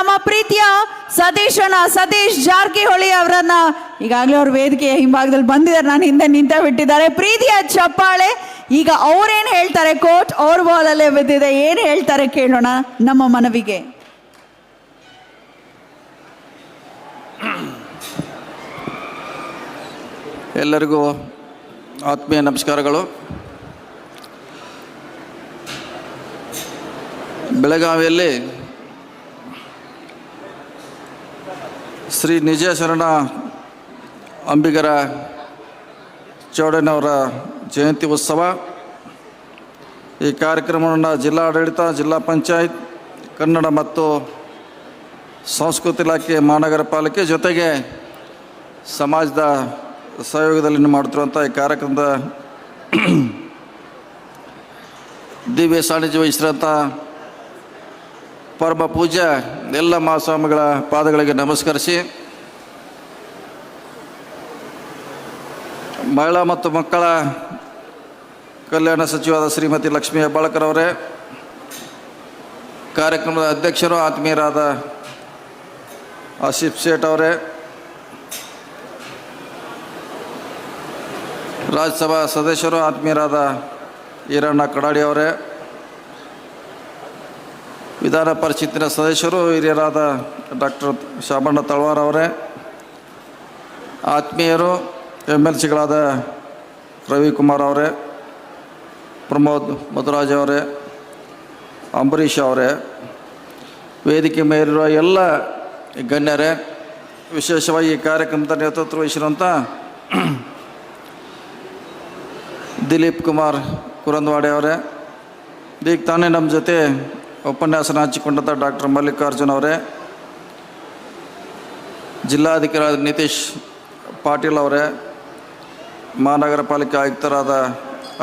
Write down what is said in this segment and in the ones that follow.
ನಮ್ಮ ಪ್ರೀತಿಯ ಸತೀಶನ ಸತೀಶ್ ಜಾರಕಿಹೊಳಿ ಅವರನ್ನ ಈಗಾಗಲೇ ಅವ್ರ ವೇದಿಕೆಯ ಹಿಂಭಾಗದಲ್ಲಿ ಬಂದಿದ್ದಾರೆ. ನಾನು ಹಿಂದೆ ನಿಂತ ಬಿಟ್ಟಿದ್ದಾರೆ. ಪ್ರೀತಿಯ ಚಪ್ಪಾಳೆ. ಈಗ ಅವ್ರೇನ್ ಹೇಳ್ತಾರೆ ಕೋಟ್? ಅವ್ರ ಬಾಲಲ್ಲೇ ಬಿದ್ದಿದೆ. ಏನ್ ಹೇಳ್ತಾರೆ ಕೇಳೋಣ ನಮ್ಮ ಮನವಿಗೆ. ಎಲ್ಲರಿಗೂ ಆತ್ಮೀಯ ನಮಸ್ಕಾರಗಳು. ಬೆಳಗಾವಿಯಲ್ಲಿ ಶ್ರೀ ನಿಜ ಶರಣ ಅಂಬಿಗರ ಚೌಡನವರ ಜಯಂತಿ ಉತ್ಸವ. ಈ ಕಾರ್ಯಕ್ರಮವನ್ನು ಜಿಲ್ಲಾಡಳಿತ, ಜಿಲ್ಲಾ ಪಂಚಾಯತ್, ಕನ್ನಡ ಮತ್ತು ಸಂಸ್ಕೃತಿ ಇಲಾಖೆ ಮಹಾನಗರ ಪಾಲಿಕೆ ಜೊತೆಗೆ ಸಮಾಜದ ಸಹಯೋಗದಲ್ಲಿ ಮಾಡ್ತಿರುವಂಥ ಈ ಕಾರ್ಯಕ್ರಮದ ದಿವ್ಯ ಸಾನ್ನಿಧ್ಯ ವಹಿಸಿರೋಂಥ ಪರಮ ಪೂಜ್ಯ ಎಲ್ಲ ಮಹಾಸ್ವಾಮಿಗಳ ಪಾದಗಳಿಗೆ ನಮಸ್ಕರಿಸಿ. ಮಹಿಳಾ ಮತ್ತು ಮಕ್ಕಳ ಕಲ್ಯಾಣ ಸಚಿವಾದ ಶ್ರೀಮತಿ ಲಕ್ಷ್ಮೀ ಹೆಬ್ಬಾಳ್ಕರ್ ಅವರೇ, ಕಾರ್ಯಕ್ರಮದ ಅಧ್ಯಕ್ಷರು ಆತ್ಮೀಯರಾದ ಆಸಿಫ್ ಶೇಟ್ ಅವರೇ, ರಾಜ್ಯಸಭಾ ಸದಸ್ಯರು ಆತ್ಮೀಯರಾದ ಈರಣ್ಣ ಕಡಾಡಿ ಅವರೇ ವಿಧಾನ ಪರಿಷತ್ತಿನ ಸದಸ್ಯರು, ಹಿರಿಯರಾದ ಡಾಕ್ಟರ್ ಶಾಮಣ್ಣ ತಳವಾರ್ ಅವರೇ, ಆತ್ಮೀಯರು ಎಂ ಎಲ್ ಸಿಗಳಾದ ರವಿಕುಮಾರ್ ಅವರೇ, ಪ್ರಮೋದ್ ಮಧುರಾಜ್ ಅವರೇ, ಅಂಬರೀಷ್ ಅವರೇ, ವೇದಿಕೆ ಮೇಲಿರುವ ಎಲ್ಲ ಗಣ್ಯರೇ, ವಿಶೇಷವಾಗಿ ಈ ಕಾರ್ಯಕ್ರಮದ ನೇತೃತ್ವ ವಹಿಸಿರುವಂಥ ದಿಲೀಪ್ ಕುಮಾರ್ ಕುರಂದ್ವಾಡೆ ಅವರೇ ಈಗ ತಾನೇ ನಮ್ಮ ಜೊತೆ ಉಪನ್ಯಾಸನ ಹಂಚಿಕೊಂಡಂಥ ಡಾಕ್ಟರ್ ಮಲ್ಲಿಕಾರ್ಜುನ್ ಅವರೇ, ಜಿಲ್ಲಾಧಿಕಾರಿ ನಿತೀಶ್ ಪಾಟೀಲ್ ಅವರೇ, ಮಹಾನಗರ ಪಾಲಿಕೆ ಆಯುಕ್ತರಾದ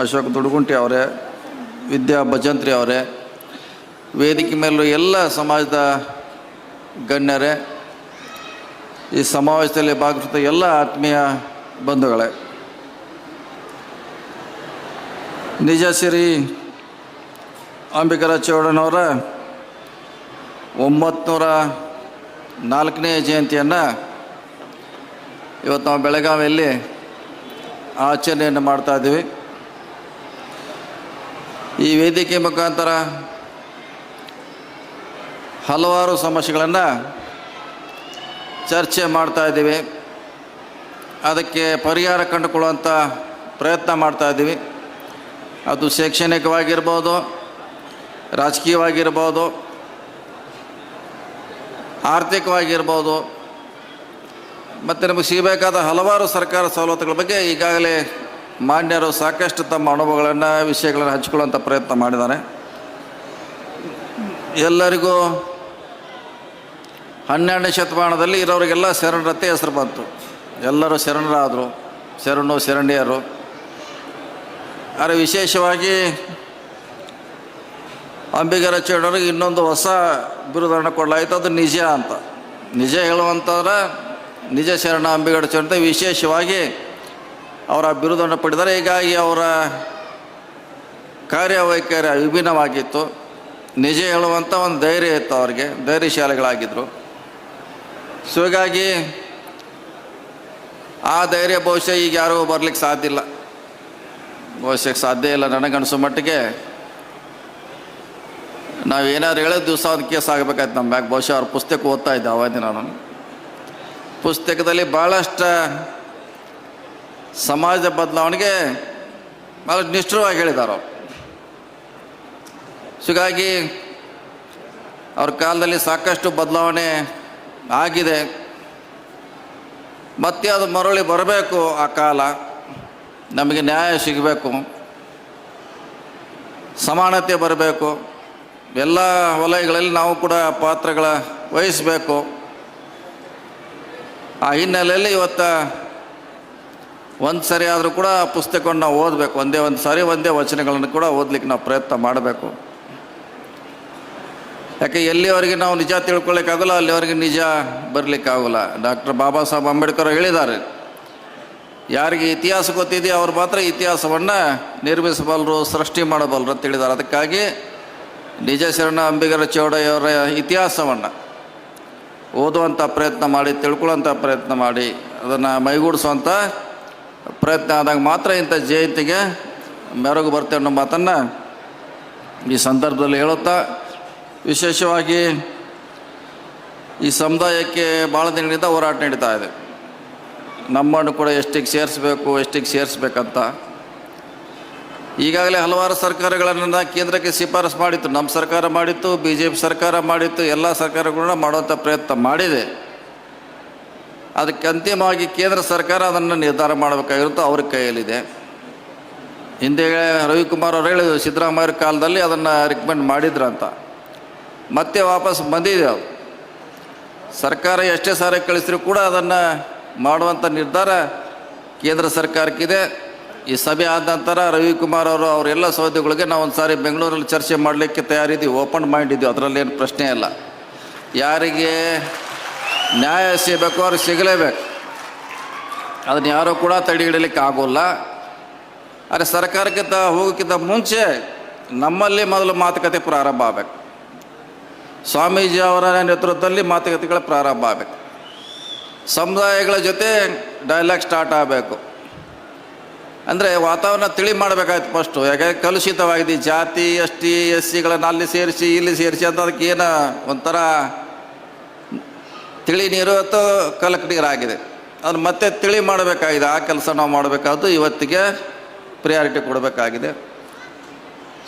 ಅಶೋಕ್ ದುಡುಗುಂಟಿ ಅವರೇ, ವಿದ್ಯಾ ಭಜಂತ್ರಿ ಅವರೇ, ವೇದಿಕೆ ಮೇಲೂ ಎಲ್ಲ ಸಮಾಜದ ಗಣ್ಯರೇ, ಈ ಸಮಾವೇಶದಲ್ಲಿ ಭಾಗವಹಿಸಿದ ಎಲ್ಲ ಆತ್ಮೀಯ ಬಂಧುಗಳೇ. ನಿಜ ಸಿರಿ ಅಂಬಿಕರ ಚೌಡನವರ ಒಂಬತ್ತು ನಾಲ್ಕನೇ ಜಯಂತಿಯನ್ನು ಇವತ್ತು ನಾವು ಬೆಳಗಾವಿಯಲ್ಲಿ ಆಚರಣೆಯನ್ನು ಮಾಡ್ತಾ ಇದ್ದೀವಿ. ಈ ವೇದಿಕೆ ಮುಖಾಂತರ ಹಲವಾರು ಸಮಸ್ಯೆಗಳನ್ನು ಚರ್ಚೆ ಮಾಡ್ತಾ ಇದ್ದೀವಿ. ಅದಕ್ಕೆ ಪರಿಹಾರ ಕಂಡುಕೊಳ್ಳುವಂಥ ಪ್ರಯತ್ನ ಮಾಡ್ತಾ ಇದ್ದೀವಿ. ಅದು ಶೈಕ್ಷಣಿಕವಾಗಿರ್ಬೋದು ರಾಜಕೀಯವಾಗಿರ್ಬೋದು, ಆರ್ಥಿಕವಾಗಿರ್ಬೋದು, ಮತ್ತು ನಮಗೆ ಸಿಗಬೇಕಾದ ಹಲವಾರು ಸರ್ಕಾರ ಸವಲತ್ತುಗಳ ಬಗ್ಗೆ ಈಗಾಗಲೇ ಮಾನ್ಯರು ಸಾಕಷ್ಟು ತಮ್ಮ ಅನುಭವಗಳನ್ನು, ವಿಷಯಗಳನ್ನು ಹಂಚಿಕೊಳ್ಳುವಂಥ ಪ್ರಯತ್ನ ಮಾಡಿದ್ದಾರೆ. ಎಲ್ಲರಿಗೂ ಹನ್ನೆರಡನೇ ಶತಮಾನದಲ್ಲಿ ಇರೋರಿಗೆಲ್ಲ ಶರಣರತ್ತೆ ಹೆಸರು ಬಂತು. ಎಲ್ಲರೂ ಶರಣರಾದರು, ಶರಣು, ಶರಣಿಯರು. ಆದರೆ ವಿಶೇಷವಾಗಿ ಅಂಬಿಗರ ಚೇಡರಿಗೆ ಇನ್ನೊಂದು ಹೊಸ ಬಿರುದನ್ನು ಕೊಡಲಾಯಿತು, ಅದು ನಿಜ ಅಂತ. ನಿಜ ಹೇಳುವಂಥವ್ರ ನಿಜ ಶರಣ ಅಂಬಿಗರ ಚೇಡ ವಿಶೇಷವಾಗಿ ಅವರ ಬಿರುದನ್ನು ಪಡೆದರೆ ಹೀಗಾಗಿ ಅವರ ಕಾರ್ಯವೈಖರಿ ವಿಭಿನ್ನವಾಗಿತ್ತು ನಿಜ ಹೇಳುವಂಥ ಒಂದು ಧೈರ್ಯ ಇತ್ತು ಅವರಿಗೆ ಧೈರ್ಯಶಾಲಿಗಳಾಗಿದ್ದರು ಸೊ ಹೀಗಾಗಿ ಆ ಧೈರ್ಯ ಬಹುಶಃ ಈಗ ಯಾರೂ ಬರಲಿಕ್ಕೆ ಸಾಧ್ಯ ಇಲ್ಲ. ಬಹುಶಃ ಸಾಧ್ಯ ಇಲ್ಲ ನನಗನ್ಸೋ ಮಟ್ಟಿಗೆ ನಾವೇನಾದ್ರು ಹೇಳೋ ದಿವಸ ಒಂದು ಕೇಸ್ ಆಗಬೇಕಾಯ್ತು ನಮ್ಮ ಬ್ಯಾಗ್ ಬಹುಶಃ ಅವ್ರ ಪುಸ್ತಕ ಓದ್ತಾ ಇದ್ದೆ ಅವಾಗ ನಾನು. ಪುಸ್ತಕದಲ್ಲಿ ಭಾಳಷ್ಟು ಸಮಾಜದ ಬದಲಾವಣೆಗೆ ಭಾಳ ನಿಷ್ಠುರವಾಗಿ ಸೊ ಹೀಗಾಗಿ ಅವ್ರ ಕಾಲದಲ್ಲಿ ಸಾಕಷ್ಟು ಬದಲಾವಣೆ ಆಗಿದೆ. ಮತ್ತೆ ಅದು ಮರಳಿ ಬರಬೇಕು ಆ ಕಾಲ. ನಮಗೆ ನ್ಯಾಯ ಸಿಗಬೇಕು. ಸಮಾನತೆ ಬರಬೇಕು. ಎಲ್ಲ ವಲಯಗಳಲ್ಲಿ ನಾವು ಕೂಡ ಪಾತ್ರಗಳ ವಹಿಸಬೇಕು. ಆ ಹಿನ್ನೆಲೆಯಲ್ಲಿ ಇವತ್ತು ಒಂದು ಸರಿ ಆದರೂ ಕೂಡ ಆ ಪುಸ್ತಕವನ್ನು ನಾವು ಓದಬೇಕು. ಒಂದೇ ಒಂದು ಸಾರಿ ಒಂದೇ ವಚನಗಳನ್ನು ಕೂಡ ಓದಲಿಕ್ಕೆ ನಾವು ಪ್ರಯತ್ನ ಮಾಡಬೇಕು. ಯಾಕೆ ಎಲ್ಲಿವರೆಗೆ ನಾವು ನಿಜ ತಿಳ್ಕೊಳ್ಳಿಕ್ಕಾಗಲ್ಲ ಅಲ್ಲಿವರೆಗೆ ನಿಜ ಬರಲಿಕ್ಕಾಗಲ್ಲ. ಡಾಕ್ಟರ್ ಬಾಬಾ ಸಾಹೇಬ್ ಅಂಬೇಡ್ಕರ್ ಹೇಳಿದ್ದಾರೆ. ಯಾರಿಗೆ ಇತಿಹಾಸ ಗೊತ್ತಿದೆಯೋ ಅವ್ರು ಮಾತ್ರ ಇತಿಹಾಸವನ್ನು ನಿರ್ಮಿಸಬಲ್ಲರು ಸೃಷ್ಟಿ ಮಾಡಬಲ್ಲರು ಅಂತ ಹೇಳಿದ್ದಾರೆ. ಅದಕ್ಕಾಗಿ ನಿಜ ಶರಣ ಅಂಬಿಗರ ಚೌಡಯ್ಯವರ ಇತಿಹಾಸವನ್ನು ಓದುವಂಥ ಪ್ರಯತ್ನ ಮಾಡಿ ತಿಳ್ಕೊಳ್ಳೋಂಥ ಪ್ರಯತ್ನ ಮಾಡಿ, ಅದನ್ನು ಮೈಗೂಡಿಸುವಂಥ ಪ್ರಯತ್ನ ಆದಾಗ ಮಾತ್ರ ಇಂಥ ಜಯಂತಿಗೆ ಮೆರಗು ಬರ್ತೇವೆ ಅನ್ನೋ ಮಾತನ್ನು ಈ ಸಂದರ್ಭದಲ್ಲಿ ಹೇಳುತ್ತಾ, ವಿಶೇಷವಾಗಿ ಈ ಸಮುದಾಯಕ್ಕೆ ಭಾಳ ದಿನಗಳಿಂದ ಹೋರಾಟ ನಡೀತಾ ಇದೆ. ನಮ್ಮನ್ನು ಕೂಡ ಎಷ್ಟಿಗೆ ಸೇರಿಸ್ಬೇಕು, ಎಷ್ಟಿಗೆ ಸೇರಿಸ್ಬೇಕಂತ ಈಗಾಗಲೇ ಹಲವಾರು ಸರ್ಕಾರಗಳನ್ನು ಕೇಂದ್ರಕ್ಕೆ ಶಿಫಾರಸು ಮಾಡಿತ್ತು. ನಮ್ಮ ಸರ್ಕಾರ ಮಾಡಿತ್ತು ಬಿ ಜೆ ಪಿ ಸರ್ಕಾರ ಮಾಡಿತ್ತು, ಎಲ್ಲ ಸರ್ಕಾರಗಳನ್ನ ಮಾಡುವಂಥ ಪ್ರಯತ್ನ ಮಾಡಿದೆ. ಅದಕ್ಕೆ ಅಂತಿಮವಾಗಿ ಕೇಂದ್ರ ಸರ್ಕಾರ ಅದನ್ನು ನಿರ್ಧಾರ ಮಾಡಬೇಕಾಗಿರುತ್ತೋ ಅವ್ರ ಕೈಯಲ್ಲಿದೆ. ಹಿಂದೆ ರವಿಕುಮಾರ್ ಅವರು ಹೇಳಿದ್ರು, ಸಿದ್ದರಾಮಯ್ಯ ಕಾಲದಲ್ಲಿ ಅದನ್ನು ರಿಕಮೆಂಡ್ ಮಾಡಿದ್ರಂತ ಮತ್ತೆ ವಾಪಸ್ ಬಂದಿದೆ ಅದು. ಸರ್ಕಾರ ಎಷ್ಟೇ ಸಾರಿ ಕಳಿಸಿದ್ರು ಕೂಡ ಅದನ್ನು ಮಾಡುವಂಥ ನಿರ್ಧಾರ ಕೇಂದ್ರ ಸರ್ಕಾರಕ್ಕಿದೆ. ಈ ಸಭೆ ಆದ ನಂತರ ರವಿಕುಮಾರ್ ಅವರು ಅವರೆಲ್ಲ ಸೌದೆಗಳಿಗೆ ನಾವು ಒಂದು ಸಾರಿ ಬೆಂಗಳೂರಲ್ಲಿ ಚರ್ಚೆ ಮಾಡಲಿಕ್ಕೆ ತಯಾರಿದ್ದೀವಿ ಓಪನ್ ಮೈಂಡ್ ಇದ್ದೀವಿ. ಅದರಲ್ಲೇನು ಪ್ರಶ್ನೆ ಇಲ್ಲ. ಯಾರಿಗೆ ನ್ಯಾಯ ಸಿಗಬೇಕು ಅವ್ರಿಗೆ ಸಿಗಲೇಬೇಕು. ಅದನ್ನು ಯಾರೂ ಕೂಡ ತಡೆ ಹಿಡಲಿಕ್ಕೆ ಆಗೋಲ್ಲ. ಆದರೆ ಸರ್ಕಾರಕ್ಕಿಂತ ಹೋಗೋಕ್ಕಿಂತ ಮುಂಚೆ ನಮ್ಮಲ್ಲಿ ಮೊದಲು ಮಾತುಕತೆ ಪ್ರಾರಂಭ ಆಗಬೇಕು. ಸ್ವಾಮೀಜಿ ಅವರ ನೇತೃತ್ವದಲ್ಲಿ ಮಾತುಕತೆಗಳು ಪ್ರಾರಂಭ ಆಗಬೇಕು. ಸಮುದಾಯಗಳ ಜೊತೆ ಡೈಲಾಗ್ ಸ್ಟಾರ್ಟ್ ಆಗಬೇಕು. ಅಂದರೆ ವಾತಾವರಣ ತಿಳಿ ಮಾಡಬೇಕಾಯ್ತು ಫಸ್ಟು ಯಾಕೆ ಕಲುಷಿತವಾಗಿದೆ. ಜಾತಿ, ಎಸ್ ಟಿ, ಎಸ್ ಸಿಗಳನ್ನು ಅಲ್ಲಿ ಸೇರಿಸಿ, ಇಲ್ಲಿ ಸೇರಿಸಿ ಅಂತ ಅದಕ್ಕೆ ಏನು ಒಂಥರ ತಿಳಿ ನೀರು ಅಥವಾ ಕಲಕ್ ನೀರಾಗಿದೆ. ಅದನ್ನು ಮತ್ತೆ ತಿಳಿ ಮಾಡಬೇಕಾಗಿದೆ. ಆ ಕೆಲಸ ನಾವು ಮಾಡಬೇಕಾದ್ದು ಇವತ್ತಿಗೆ ಪ್ರಿಯಾರಿಟಿ ಕೊಡಬೇಕಾಗಿದೆ.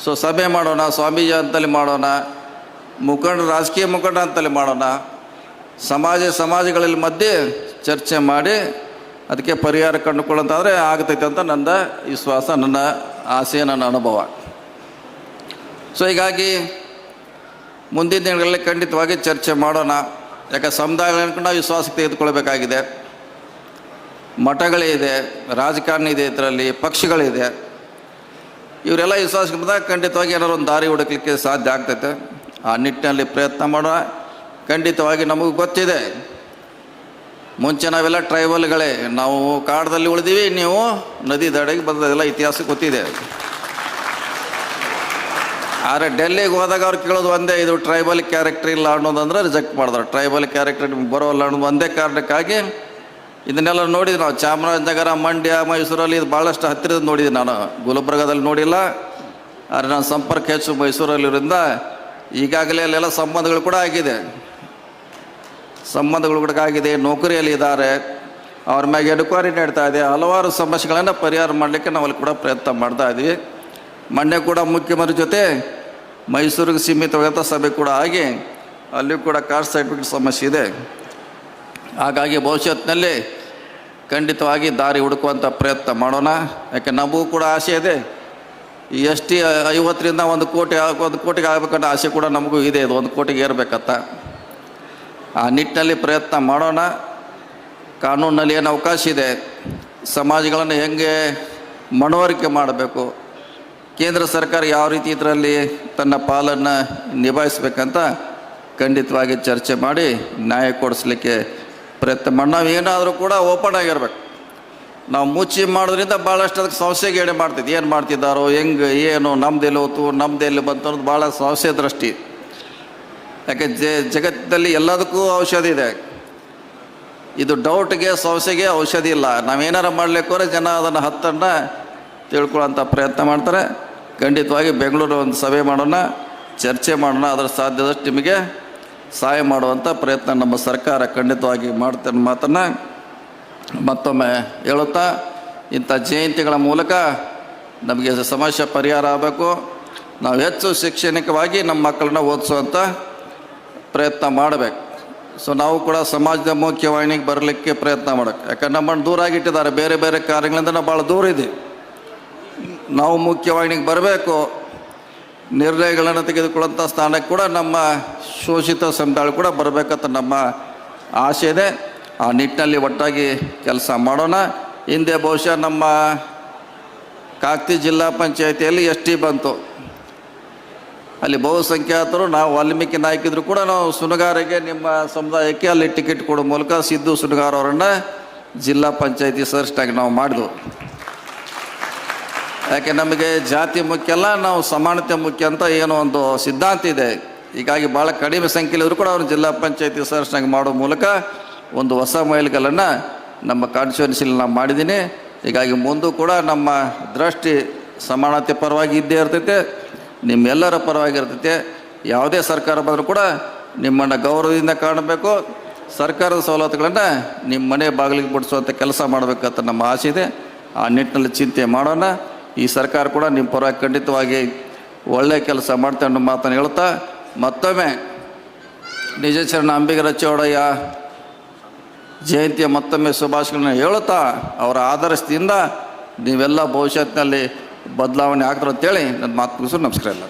ಸೊ ಸಭೆ ಮಾಡೋಣ, ಸ್ವಾಮೀಜಿ ಅಂತಲ್ಲಿ ಮಾಡೋಣ, ಮುಖಂಡ, ರಾಜಕೀಯ ಮುಖಂಡ ಅಂತಲ್ಲಿ ಮಾಡೋಣ. ಸಮಾಜ, ಸಮಾಜಗಳಲ್ಲಿ ಮಧ್ಯೆ ಚರ್ಚೆ ಮಾಡಿ ಅದಕ್ಕೆ ಪರಿಹಾರ ಕಂಡುಕೊಳ್ಳಂತಾದರೆ ಆಗ್ತೈತೆ ಅಂತ ನನ್ನ ವಿಶ್ವಾಸ ನನ್ನ ಆಸೆ ನನ್ನ ಅನುಭವ. ಸೊ ಹೀಗಾಗಿ ಮುಂದಿನ ದಿನಗಳಲ್ಲಿ ಖಂಡಿತವಾಗಿ ಚರ್ಚೆ ಮಾಡೋಣ. ಯಾಕೆ ಸಮುದಾಯಗಳನ್ನು ನಾವು ವಿಶ್ವಾಸಕ್ಕೆ ತೆಗೆದುಕೊಳ್ಬೇಕಾಗಿದೆ. ಮಠಗಳಿದೆ ರಾಜಕಾರಣಿ ಇದೆ ಇದರಲ್ಲಿ ಪಕ್ಷಗಳಿದೆ ಇವರೆಲ್ಲ ವಿಶ್ವಾಸಕ್ಕೆ ಬಂದಾಗ ಖಂಡಿತವಾಗಿ ಏನಾದ್ರು ಒಂದು ದಾರಿ ಹುಡುಕ್ಲಿಕ್ಕೆ ಸಾಧ್ಯ ಆಗ್ತೈತೆ. ಆ ನಿಟ್ಟಿನಲ್ಲಿ ಪ್ರಯತ್ನ ಮಾಡೋಣ. ಖಂಡಿತವಾಗಿ ನಮಗೆ ಗೊತ್ತಿದೆ. ಮುಂಚೆ ನಾವೆಲ್ಲ ಟ್ರೈಬಲ್ಗಳೇ ನಾವು ಕಾಡದಲ್ಲಿ ಉಳಿದೀವಿ, ನೀವು ನದಿ ದಡೆಗೆ ಬಂದದೆಲ್ಲ ಇತಿಹಾಸ ಗೊತ್ತಿದೆ. ಆದರೆ ಡೆಲ್ಲಿಗೆ ಹೋದಾಗ ಅವ್ರು ಕೇಳೋದು ಒಂದೇ, ಇದು ಟ್ರೈಬಲ್ ಕ್ಯಾರೆಕ್ಟರ್ ಇಲ್ಲ ಅನ್ನೋದಂದ್ರೆ ರಿಜೆಕ್ಟ್ ಮಾಡಿದ್ರು. ಟ್ರೈಬಲ್ ಕ್ಯಾರೆಕ್ಟರ್ ನಿಮ್ಗೆ ಬರೋಲ್ಲ ಅನ್ನೋದು ಒಂದೇ ಕಾರಣಕ್ಕಾಗಿ ಇದನ್ನೆಲ್ಲ ನೋಡಿದ್ವಿ ನಾವು. ಚಾಮರಾಜನಗರ, ಮಂಡ್ಯ, ಮೈಸೂರಲ್ಲಿ ಇದು ಭಾಳಷ್ಟು ಹತ್ತಿರದ ನೋಡಿದ್ದೀನಿ ನಾನು. ಗುಲ್ಬರ್ಗದಲ್ಲಿ ನೋಡಿಲ್ಲ. ಆದರೆ ನಾನು ಸಂಪರ್ಕ ಹೆಚ್ಚು ಮೈಸೂರಲ್ಲಿರೋದ್ರಿಂದ ಈಗಾಗಲೇ ಅಲ್ಲೆಲ್ಲ ಸಂಬಂಧಗಳು ಕೂಡ ಆಗಿದೆ. ಸಂಬಂಧಗಳು ಆಗಿದೆ ನೌಕರಿಯಲ್ಲಿ ಇದ್ದಾರೆ ಅವ್ರ ಮ್ಯಾಗೆ ಎನ್ಕ್ವೈರಿ ನಡೀತಾ ಇದೆ. ಹಲವಾರು ಸಮಸ್ಯೆಗಳನ್ನು ಪರಿಹಾರ ಮಾಡಲಿಕ್ಕೆ ನಾವು ಅಲ್ಲಿ ಕೂಡ ಪ್ರಯತ್ನ ಮಾಡ್ತಾ ಇದ್ವಿ. ಮೊನ್ನೆ ಕೂಡ ಮುಖ್ಯಮಂತ್ರಿ ಜೊತೆ ಮೈಸೂರಿಗೆ ಸೀಮಿತವಾದಂಥ ಸಭೆ ಕೂಡ ಆಗಿ ಅಲ್ಲಿ ಕೂಡ ಕಾಸ್ಟ್ ಸರ್ಟಿಫಿಕೇಟ್ ಸಮಸ್ಯೆ ಇದೆ. ಹಾಗಾಗಿ ಭವಿಷ್ಯತ್ನಲ್ಲಿ ಖಂಡಿತವಾಗಿ ದಾರಿ ಹುಡುಕುವಂಥ ಪ್ರಯತ್ನ ಮಾಡೋಣ. ಯಾಕೆ ನಮಗೂ ಕೂಡ ಆಸೆ ಇದೆ. ಈ ಎಸ್ ಟಿ ಐವತ್ತರಿಂದ ಒಂದು ಕೋಟಿ, ಒಂದು ಕೋಟಿಗೆ ಆಗಬೇಕಂತ ಆಸೆ ಕೂಡ ನಮಗೂ ಇದೆ. ಇದು ಒಂದು ಕೋಟಿಗೆ ಏರ್ಬೇಕಂತ. ಆ ನಿಟ್ಟಿನಲ್ಲಿ ಪ್ರಯತ್ನ ಮಾಡೋಣ. ಕಾನೂನಿನಲ್ಲಿ ಏನು ಅವಕಾಶ ಇದೆ. ಸಮಾಜಗಳನ್ನು ಹೆಂಗೆ ಮನವರಿಕೆ ಮಾಡಬೇಕು. ಕೇಂದ್ರ ಸರ್ಕಾರ ಯಾವ ರೀತಿ ಇದರಲ್ಲಿ ತನ್ನ ಪಾಲನ್ನು ನಿಭಾಯಿಸ್ಬೇಕಂತ ಖಂಡಿತವಾಗಿ ಚರ್ಚೆ ಮಾಡಿ ನ್ಯಾಯ ಕೊಡಿಸ್ಲಿಕ್ಕೆ ಪ್ರಯತ್ನ ಮಾಡಿ ನಾವು ಏನಾದರೂ ಕೂಡ ಓಪನ್ ಆಗಿರ್ಬೇಕು. ನಾವು ಮುಚ್ಚಿ ಮಾಡೋದ್ರಿಂದ ಭಾಳಷ್ಟು ಅದಕ್ಕೆ ಏನು ಮಾಡ್ತಿದ್ವಿ ಏನು ಮಾಡ್ತಿದ್ದಾರೋ, ಹೆಂಗೆ, ಏನು, ನಮ್ದೆಲ್ಲಿ ಹೋತು ನಮ್ದೆಲ್ಲಿ ಬಂತು ಅನ್ನೋದು ಭಾಳ ಸಮಸ್ಯೆ ದೃಷ್ಟಿ. ಯಾಕೆ ಜ ಜಗತ್ತಲ್ಲಿ ಎಲ್ಲದಕ್ಕೂ ಔಷಧಿ ಇದೆ. ಇದು ಡೌಟ್ಗೆ ಸೊಸೆಗೆ ಔಷಧಿ ಇಲ್ಲ. ನಾವೇನಾರ ಮಾಡ್ಲಿಕ್ಕೋರೆ ಜನ ಅದನ್ನು ಹತ್ತನ್ನು ತಿಳ್ಕೊಳ್ಳೋಂಥ ಪ್ರಯತ್ನ ಮಾಡ್ತಾರೆ. ಖಂಡಿತವಾಗಿ ಬೆಂಗಳೂರು ಒಂದು ಸಭೆ ಮಾಡೋಣ, ಚರ್ಚೆ ಮಾಡೋಣ. ಅದರ ಸಾಧ್ಯದಷ್ಟು ನಿಮಗೆ ಸಹಾಯ ಮಾಡುವಂಥ ಪ್ರಯತ್ನ ನಮ್ಮ ಸರ್ಕಾರ ಖಂಡಿತವಾಗಿ ಮಾಡ್ತೇನೆ ಮಾತನ್ನು ಮತ್ತೊಮ್ಮೆ ಹೇಳುತ್ತಾ, ಇಂಥ ಜಯಂತಿಗಳ ಮೂಲಕ ನಮಗೆ ಸಮಸ್ಯೆ ಪರಿಹಾರ ಆಗಬೇಕು. ನಾವು ಹೆಚ್ಚು ಶೈಕ್ಷಣಿಕವಾಗಿ ನಮ್ಮ ಮಕ್ಕಳನ್ನ ಓದಿಸುವಂಥ ಪ್ರಯತ್ನ ಮಾಡಬೇಕು. ಸೊ ನಾವು ಕೂಡ ಸಮಾಜದ ಮುಖ್ಯವಾಹಿನಿಗೆ ಬರಲಿಕ್ಕೆ ಪ್ರಯತ್ನ ಮಾಡಬೇಕು. ಯಾಕಂದ್ರೆ ನಮ್ಮನ್ನು ದೂರ ಆಗಿಟ್ಟಿದ್ದಾರೆ. ಬೇರೆ ಬೇರೆ ಕಾರ್ಯಗಳಿಂದ ನಾವು ಭಾಳ ದೂರ ಇದೆ ನಾವು ಮುಖ್ಯವಾಹಿನಿಗೆ ಬರಬೇಕು. ನಿರ್ಣಯಗಳನ್ನು ತೆಗೆದುಕೊಳ್ಳುವಂಥ ಸ್ಥಾನಕ್ಕೆ ಕೂಡ ನಮ್ಮ ಶೋಷಿತ ಸಮುದಾಯ ಕೂಡ ಬರಬೇಕಂತ ನಮ್ಮ ಆಸೆ ಇದೆ. ಆ ನಿಟ್ಟಿನಲ್ಲಿ ಒಟ್ಟಾಗಿ ಕೆಲಸ ಮಾಡೋಣ. ಹಿಂದೆ ಬಹುಶಃ ನಮ್ಮ ಕಾಕ್ತಿ ಜಿಲ್ಲಾ ಪಂಚಾಯತಿಯಲ್ಲಿ ಎಸ್ ಟಿ ಬಂತು. ಅಲ್ಲಿ ಬಹುಸಂಖ್ಯಾತರು, ನಾವು ವಾಲ್ಮೀಕಿ ನಾಯಕಿದ್ರು ಕೂಡ ನಾವು ಸುನಗಾರಿಗೆ ನಿಮ್ಮ ಸಮುದಾಯಕ್ಕೆ ಅಲ್ಲಿ ಟಿಕೆಟ್ ಕೊಡೋ ಮೂಲಕ ಸಿದ್ದು ಸುನಗಾರ್ ಅವರನ್ನು ಜಿಲ್ಲಾ ಪಂಚಾಯತಿ ಸದಸ್ಯರಾಗಿ ನಾವು ಮಾಡಿದ್ವು. ಯಾಕೆ ನಮಗೆ ಜಾತಿ ಮುಖ್ಯ ಅಲ್ಲ, ನಾವು ಸಮಾನತೆ ಮುಖ್ಯ ಅಂತ ಏನೋ ಒಂದು ಸಿದ್ಧಾಂತ ಇದೆ. ಹೀಗಾಗಿ ಭಾಳ ಕಡಿಮೆ ಸಂಖ್ಯೆಯಲ್ಲಿದ್ರು ಕೂಡ ಅವ್ರು ಜಿಲ್ಲಾ ಪಂಚಾಯತಿ ಸದಸ್ಯನಾಗಿ ಮಾಡೋ ಮೂಲಕ ಒಂದು ಹೊಸ ಮೈಲುಗಲನ್ನು ನಮ್ಮ ಕಾನ್ಸ್ಟಿಟ್ಯೂನ್ಸಿಲಿ ನಾವು ಮಾಡಿದ್ದೀನಿ. ಹೀಗಾಗಿ ಮುಂದೂ ಕೂಡ ನಮ್ಮ ದೃಷ್ಟಿ ಸಮಾನತೆ ಪರವಾಗಿ ಇದ್ದೇ ಇರ್ತೈತೆ. ನಿಮ್ಮೆಲ್ಲರ ಪರವಾಗಿರ್ತೈತೆ. ಯಾವುದೇ ಸರ್ಕಾರ ಬಂದರೂ ಕೂಡ ನಿಮ್ಮನ್ನು ಗೌರವದಿಂದ ಕಾಣಬೇಕು. ಸರ್ಕಾರದ ಸವಲತ್ತುಗಳನ್ನು ನಿಮ್ಮ ಮನೆ ಬಾಗಿಲಿಗೆ ಬಿಡಿಸುವಂಥ ಕೆಲಸ ಮಾಡಬೇಕಂತ ನಮ್ಮ ಆಸೆ ಇದೆ. ಆ ನಿಟ್ಟಿನಲ್ಲಿ ಚಿಂತೆ ಮಾಡೋಣ. ಈ ಸರ್ಕಾರ ಕೂಡ ನಿಮ್ಮ ಪರವಾಗಿ ಖಂಡಿತವಾಗಿ ಒಳ್ಳೆಯ ಕೆಲಸ ಮಾಡ್ತಾ ಅನ್ನೋ ಮಾತನ್ನು ಹೇಳ್ತಾ, ಮತ್ತೊಮ್ಮೆ ನಿಜಶರಣ ಅಂಬಿಗರ ಚೌಡಯ್ಯ ಜಯಂತಿಯ ಮತ್ತೊಮ್ಮೆ ಶುಭಾಶಯಗಳನ್ನ ಹೇಳುತ್ತಾ ಅವರ ಆದರ್ಶದಿಂದ ನೀವೆಲ್ಲ ಭವಿಷ್ಯತ್ತಿನಲ್ಲಿ ಬದಲಾವಣೆ ಆಗ್ತಾರೆ ಅಂತೇಳಿ ನನ್ನ ಮಾತು ಮುಗಿಸು ನಮಸ್ಕಾರ ಎಲ್ಲ